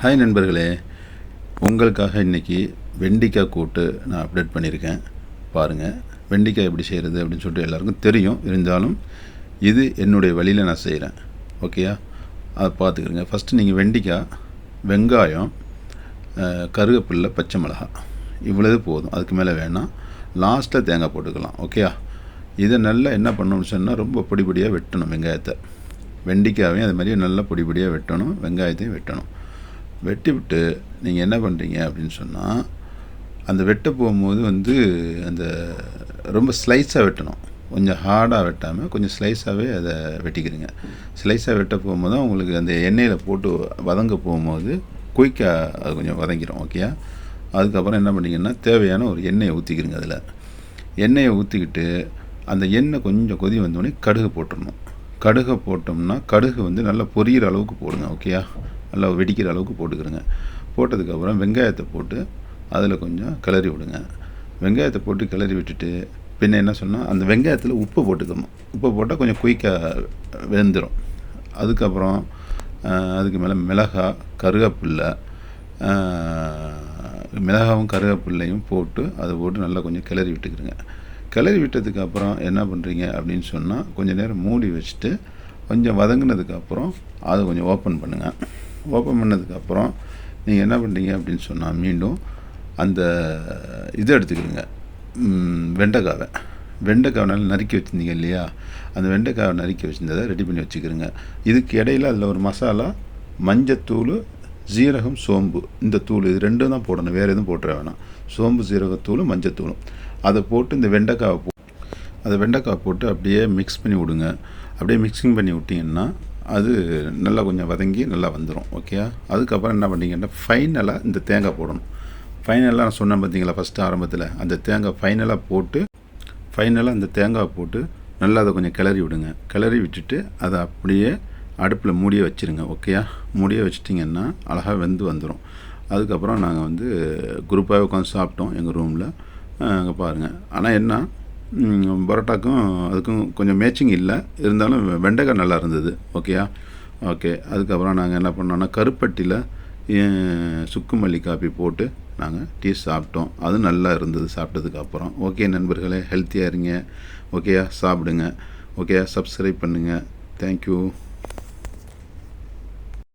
Hi நண்பர்களே. உங்களுக்காக இன்றைக்கி வெண்டிக்காய் கூட்டு நான் அப்டேட் பண்ணியிருக்கேன். பாருங்கள் வெண்டிக்காய் எப்படி செய்கிறது அப்படின்னு சொல்லிட்டு எல்லாருக்கும் தெரியும். இருந்தாலும் இது என்னுடைய வழியில் நான் செய்கிறேன் ஓகேயா அதை பார்த்துக்குறேங்க. ஃபஸ்ட்டு நீங்கள் வெண்டிக்காய் வெங்காயம் கருவேப்பில்லை பச்சை மிளகாய். இவ்வளவு போதும். அதுக்கு மேலே வேணாம் லாஸ்ட்டில் தேங்காய் போட்டுக்கலாம். ஓகேயா இதை நல்லா என்ன பண்ணணும்னு சொன்னால் ரொம்ப பொடிப்படியாக வெட்டணும் வெங்காயத்தை. வெண்டிக்காயையும் அது மாதிரி நல்லா பொடிப்படியாக வெட்டணும் வெங்காயத்தையும் வெட்டணும். வெட்டி விட்டு நீங்கள் என்ன பண்ணுறீங்க அப்படின்னு சொன்னால் அந்த வெட்ட போகும்போது வந்து அந்த ரொம்ப ஸ்லைஸாக வெட்டணும். கொஞ்சம் ஹார்டாக வெட்டாமல் கொஞ்சம் ஸ்லைஸாகவே அதை வெட்டிக்கிறீங்க. ஸ்லைஸாக வெட்ட போகும்போது தான் உங்களுக்கு அந்த எண்ணெயில் போட்டு வதங்க போகும்போது குயிக்காக அது கொஞ்சம் வதங்கிடும் ஓகேயா அதுக்கப்புறம் என்ன பண்ணீங்கன்னா தேவையான ஒரு எண்ணெயை ஊற்றிக்கிறீங்க அதில். எண்ணெயை ஊற்றிக்கிட்டு அந்த எண்ணெய் கொஞ்சம் கொதி வந்தோடனே கடுகு போட்டுடணும் கடுகை போட்டோம்னா கடுகு வந்து நல்லா பொரியிற அளவுக்கு போடுங்க ஓகேயா நல்லா வெடிக்கிற அளவுக்கு போட்டுக்கிறங்க. போட்டதுக்கப்புறம் வெங்காயத்தை போட்டு அதில் கொஞ்சம் கிளறி விடுங்க. வெங்காயத்தை போட்டு கிளறி விட்டுட்டு பின்ன என்ன சொன்னால் அந்த வெங்காயத்தில் உப்பு போட்டுக்கணும். உப்பு போட்டால் கொஞ்சம் குயிக்காக வெந்துடும் அதுக்கப்புறம் அதுக்கு மேலே மிளகாய் கருவேப்பில்லை மிளகாவும் கருவேப்பில்லையும் போட்டு அதை போட்டு நல்லா கொஞ்சம் கிளறி விட்டுக்கிறங்க கிளறி விட்டதுக்கப்புறம் என்ன பண்ணுறீங்க அப்படின்னு சொன்னால் கொஞ்சம் நேரம் மூடி வச்சுட்டு கொஞ்சம் வதங்கினதுக்கப்புறம் அதை கொஞ்சம் ஓப்பன் பண்ணுங்கள் ஓப்பன் பண்ணதுக்கப்புறம் நீங்கள் என்ன பண்ணுறீங்க அப்படின்னு சொன்னால் மீண்டும் அந்த இதை எடுத்துக்கிடுங்க வெண்டைக்காவை வெண்டைக்காவை. நல்லா நறுக்கி வச்சுருந்தீங்க இல்லையா? அந்த வெண்டைக்காவை நறுக்கி வச்சுருந்ததை ரெடி பண்ணி வச்சுக்கிறோங்க. இதுக்கு இடையில அதில் ஒரு மசாலா மஞ்சத்தூள் ஜீரகம் சோம்பு. இந்த தூள் இது ரெண்டும் தான் போடணும். வேறு எதுவும் போட்டுற வேணாம். சோம்பு ஜீரகத்தூள் மஞ்சத்தூளும் அதை போட்டு இந்த வெண்டைக்காவை போ அதை வெண்டைக்காய் போட்டு அப்படியே மிக்ஸ் பண்ணி விடுங்க. அப்படியே மிக்சிங் பண்ணி விட்டிங்கன்னா அது நல்லா கொஞ்சம் வதங்கி நல்லா வந்துடும் ஓகேயா அதுக்கப்புறம் என்ன பண்ணிங்கன்னா ஃபைனலாக இந்த தேங்காய் போடணும். ஃபைனலாக நான் சொன்னேன் பார்த்தீங்களா ஃபஸ்ட்டு ஆரம்பத்தில். அந்த தேங்காய் ஃபைனலாக போட்டு ஃபைனலாக அந்த தேங்காய் போட்டு நல்லா அதை கொஞ்சம் கிளறி விடுங்க. கிளறி விட்டுட்டு அதை அப்படியே அடுப்பில் மூடிய வச்சுருங்க ஓகேயா மூடிய வச்சிட்டிங்கன்னா அழகாக வெந்து வந்துடும் அதுக்கப்புறம் நாங்கள் வந்து குரூப்பாக உட்காந்து சாப்பிட்டோம் எங்கள் ரூமில் அங்கே பாருங்கள் ஆனால் என்ன பரோட்டாக்கும் அதுக்கும் கொஞ்சம் மேட்சிங் இல்லை. இருந்தாலும் வெண்டைக்காய் நல்லா இருந்தது. ஓகேயா ஓகே அதுக்கப்புறம் நாங்கள் என்ன பண்ணோன்னா கருப்பட்டியில் சுக்கு மல்லி காப்பி போட்டு நாங்கள் டீ சாப்பிட்டோம். அது நல்லா இருந்தது சாப்பிட்டதுக்கு அப்புறம். ஓகே நண்பர்களே? ஹெல்த்தியாக இருங்க. ஓகேயா சாப்பிடுங்க. ஓகேயா சப்ஸ்கிரைப் பண்ணுங்கள் தேங்க்யூ